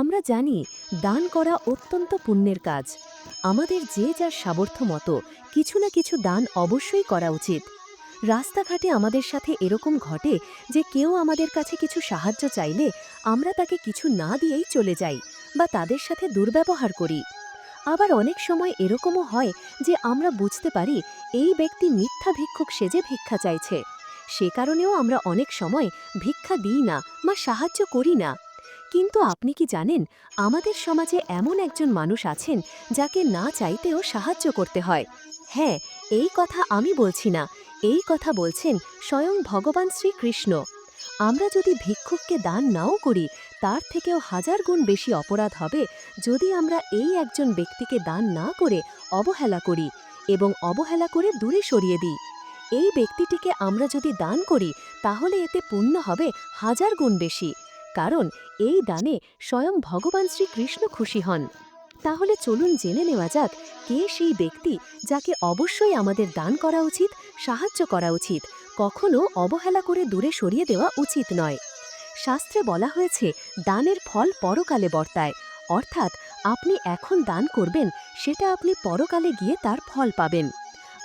আমরা জানি দান করা অত্যন্ত পুণ্যের কাজ। আমাদের যে যার সামর্থ্য মতো কিছু না কিছু দান অবশ্যই করা উচিত। রাস্তাঘাটে আমাদের সাথে এরকম ঘটে যে কেউ আমাদের কাছে কিছু সাহায্য চাইলে আমরা তাকে কিছু না দিয়েই চলে যাই বা তাদের সাথে দুর্ব্যবহার করি। আবার অনেক সময় এরকমও হয় যে আমরা বুঝতে পারি এই ব্যক্তি মিথ্যা ভিক্ষুক সেজে ভিক্ষা চাইছে। সে কারণেও আমরা অনেক সময় ভিক্ষা দিই না বা সাহায্য করি না। কিন্তু আপনি কি জানেন, আমাদের সমাজে এমন একজন মানুষ আছেন যাকে না চাইতেও সাহায্য করতে হয়। হ্যাঁ এই কথা আমি বলছি না, এই কথা বলছেন স্বয়ং ভগবান শ্রীকৃষ্ণ। আমরা যদি ভিক্ষুককে দান নাও করি, তার থেকেও হাজার গুণ বেশি অপরাধ হবে যদি আমরা এই একজন ব্যক্তিকে দান না করে অবহেলা করি এবং অবহেলা করে দূরে সরিয়ে দিই। এই ব্যক্তিটিকে আমরা যদি দান করি, তাহলে এতে পুণ্য হবে হাজার গুণ বেশি। কারণ এই দানে স্বয়ং ভগবান শ্রীকৃষ্ণ খুশি হন। তাহলে চলুন জেনে নেওয়া যাক, কে সেই ব্যক্তি যাকে অবশ্যই আমাদের দান করা উচিত, সাহায্য করা উচিত, কখনো অবহেলা করে দূরে সরিয়ে দেওয়া উচিত নয়। শাস্ত্রে বলা হয়েছে, দানের ফল পরকালে বর্তায়, অর্থাৎ আপনি এখন দান করবেন, সেটা আপনি পরকালে গিয়ে তার ফল পাবেন।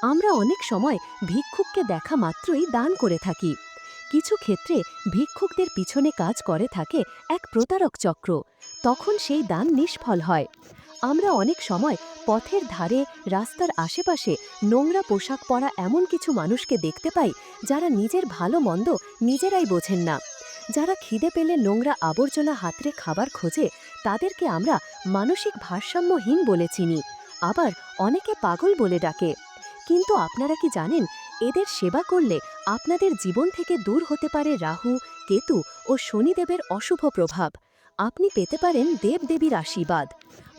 আমরা অনেক সময় ভিক্ষুককে দেখা মাত্রই দান করে থাকি। কিছু ক্ষেত্রে ভিক্ষুকদের পিছনে কাজ করে থাকে এক প্রতারক চক্র। তখন সেই দান নিষ্ফল হয়। আমরা অনেক সময় পথের ধারে, রাস্তার আশেপাশে, নোংরা পোশাক পরা এমন কিছু মানুষকে দেখতে পাই যারা নিজের ভালো মন্দ নিজেরাই বোঝেন না। যারা খিদে পেলে নোংরা আবর্জনা হাতরে খাবার খোঁজে, তাদেরকে আমরা মানসিক ভারসাম্যহীন বলে চিনি। আবার অনেকে পাগল বলে ডাকে। কিন্তু আপনারা কি জানেন এদের সেবা করলে আপনাদের জীবন থেকে দূর হতে পারে রাহু, কেতু ও শনিদেবের অশুভ প্রভাব। আপনি পেতে পারেন দেবদেবীর আশীর্বাদ।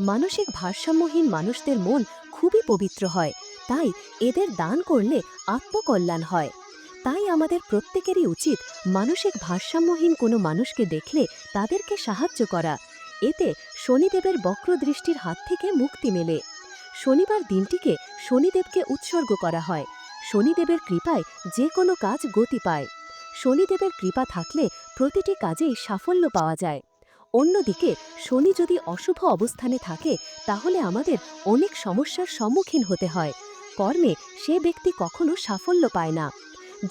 মানসিক ভারসাম্যহীন মানুষদের মন খুবই পবিত্র হয়, তাই এদের দান করলে আত্মকল্যাণ হয়। তাই আমাদের প্রত্যেকেরই উচিত মানসিক ভারসাম্যহীন কোনো মানুষকে দেখলে তাদেরকে সাহায্য করা। এতে শনিদেবের বক্রদৃষ্টির হাত থেকে মুক্তি মেলে। শনিবার দিনটিকে শনিদেবকে উৎসর্গ করা হয়। শনিদেবের কৃপায় যে কোনো কাজ গতি পায়। শনিদেবের কৃপা থাকলে প্রতিটি কাজেই সাফল্য পাওয়া যায়। অন্যদিকে, শনি যদি অশুভ অবস্থানে থাকে, তাহলে আমাদের অনেক সমস্যার সম্মুখীন হতে হয়। কর্মে সে ব্যক্তি কখনো সাফল্য পায় না।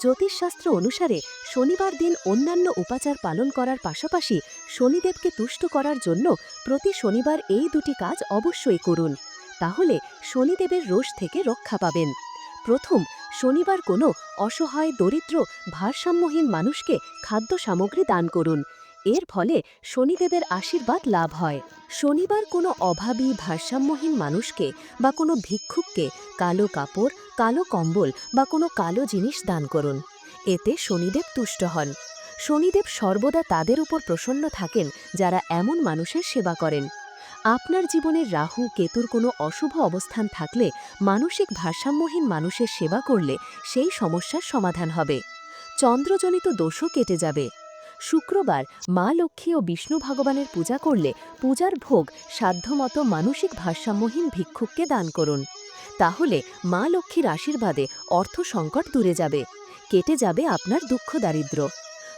জ্যোতিষশাস্ত্র অনুসারে শনিবার দিন অন্যান্য উপাচার পালন করার পাশাপাশি শনিদেবকে তুষ্ট করার জন্য প্রতি শনিবার এই দুটি কাজ অবশ্যই করুন। তাহলে শনিদেবের রোষ থেকে রক্ষা পাবেন। প্রথম শনিবার কোনো অসহায়, দরিদ্র, ভারসাম্যহীন মানুষকে খাদ্য সামগ্রী দান করুন। এর ফলে শনিদেবের আশীর্বাদ লাভ হয়। শনিবার কোনো অভাবী, ভারসাম্যহীন মানুষকে বা কোনো ভিক্ষুককে কালো কাপড়, কালো কম্বল বা কোনো কালো জিনিস দান করুন। এতে শনিদেব তুষ্ট হন। শনিদেব সর্বদা তাদের উপর প্রসন্ন থাকেন যারা এমন মানুষের সেবা করেন। আপনার জীবনের রাহু, কেতুর কোনো অশুভ অবস্থান থাকলে, মানসিক ভারসাম্যহীন মানুষের সেবা করলে সেই সমস্যার সমাধান হবে। চন্দ্রজনিত দোষও কেটে যাবে। শুক্রবার মা লক্ষ্মী ও বিষ্ণু ভগবানের পূজা করলে পূজার ভোগ সাধ্যমতো মানসিক ভারসাম্যহীন ভিক্ষুককে দান করুন। তাহলে মা লক্ষ্মীর আশীর্বাদে অর্থ সংকট দূরে যাবে। কেটে যাবে আপনার দুঃখ দারিদ্র।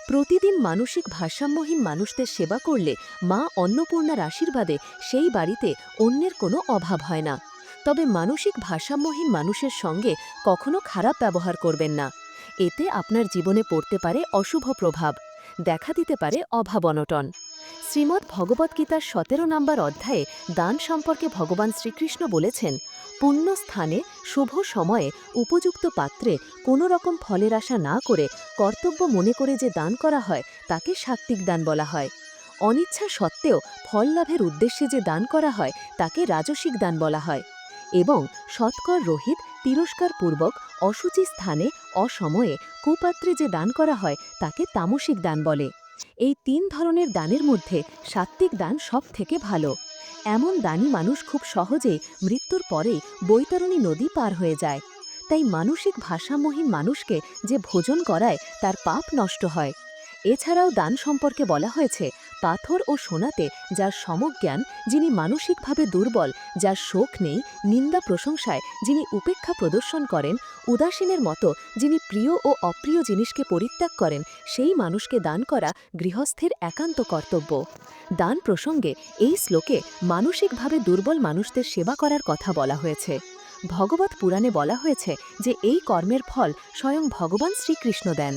প্রতিদিন মানসিক ভারসাম্যহীন মানুষদের সেবা করলে মা অন্নপূর্ণার আশীর্বাদে সেই বাড়িতে অন্যের কোনো অভাব হয় না। তবে মানসিক ভারসাম্যহীন মানুষের সঙ্গে কখনো খারাপ ব্যবহার করবেন না। এতে আপনার জীবনে পড়তে পারে অশুভ প্রভাব। দেখা দিতে পারে অভাব অনটন। শ্রীমদ্ ভগবদ্গীতার সতেরো নম্বর অধ্যায়ে দান সম্পর্কে ভগবান শ্রীকৃষ্ণ বলেছেন, পুণ্য স্থানে, শুভ সময়ে উপযুক্ত পাত্রে কোনো রকম ফলের আশা না করে কর্তব্য মনে করে যে দান করা হয়, তাকে সাত্ত্বিক দান বলা হয়। অনিচ্ছা সত্ত্বেও ফল লাভের উদ্দেশ্যে যে দান করা হয়, তাকে রাজসিক দান বলা হয়। এবং সৎকর রহিত তিরস্কারপূর্বক অসুচি স্থানে, অসময়ে কুপাত্রে যে দান করা হয়, তাকে তামসিক দান বলে। এই তিন ধরনের দানের মধ্যে সাত্ত্বিক দান সব থেকে ভালো। এমন দানি মানুষ খুব সহজেই মৃত্যুর পরেই বৈতরণী নদী পার হয়ে যায়। তাই মানসিক ভাষামহীন মানুষকে যে ভোজন করায়, তার পাপ নষ্ট হয়। এছাড়াও দান সম্পর্কে বলা হয়েছে পাথর ও সোনাতে যার সমজ্ঞান যিনি মানসিকভাবে দুর্বল, যার শোক নেই, নিন্দা প্রশংসায় যিনি উপেক্ষা প্রদর্শন করেন, উদাসীনের মতো যিনি প্রিয় ও অপ্রিয় জিনিসকে পরিত্যাগ করেন, সেই মানুষকে দান করা গৃহস্থের একান্ত কর্তব্য। দান প্রসঙ্গে এই শ্লোকে মানসিকভাবে দুর্বল মানুষদের সেবা করার কথা বলা হয়েছে। ভগবত পুরাণে বলা হয়েছে যে এই কর্মের ফল স্বয়ং ভগবান শ্রীকৃষ্ণ দেন।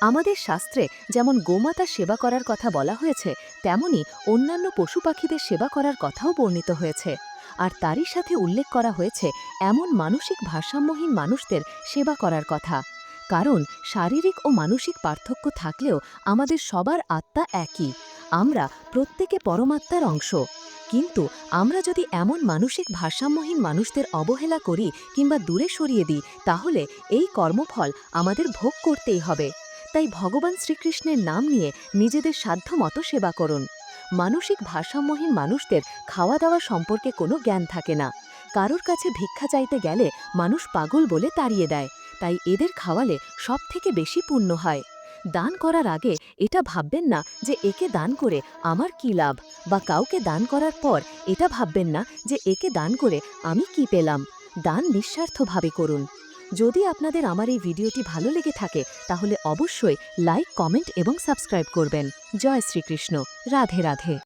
আমাদের শাস্ত্রে যেমন গোমাতা সেবা করার কথা বলা হয়েছে, তেমনি অন্যান্য পশু পাখিদের সেবা করার কথাও বর্ণিত হয়েছে। আর তারই সাথে উল্লেখ করা হয়েছে, এমন মানসিক ভারসাম্যহীন মানুষদের সেবা করার কথা। কারণ শারীরিক ও মানসিক পার্থক্য থাকলেও আমাদের সবার আত্মা একই, আমরা প্রত্যেকে পরমাত্মার অংশ। কিন্তু আমরা যদি এমন মানসিক ভারসাম্যহীন মানুষদের অবহেলা করি কিংবা দূরে সরিয়ে দিই, তাহলে এই কর্মফল আমাদের ভোগ করতেই হবে। তাই ভগবান শ্রীকৃষ্ণের নাম নিয়ে নিজেদের সাধ্যমতো সেবা করুন। মানসিক ভারসাম্যহীন মানুষদের খাওয়া দাওয়া সম্পর্কে কোনো জ্ঞান থাকে না। কারোর কাছে ভিক্ষা চাইতে গেলে মানুষ পাগল বলে তাড়িয়ে দেয়, তাই এদের খাওয়ালে সব থেকে বেশি পুণ্য হয়। দান করার আগে এটা ভাববেন না যে একে দান করে আমার কি লাভ, বা কাউকে দান করার পর এটা ভাববেন না যে একে দান করে আমি কি পেলাম। দান নিঃস্বার্থভাবে করুন। যদি আপনাদের আমার এই ভিডিওটি ভালো লেগে থাকে, তাহলে অবশ্যই লাইক, কমেন্ট এবং সাবস্ক্রাইব করবেন। জয় শ্রীকৃষ্ণ। রাধে রাধে।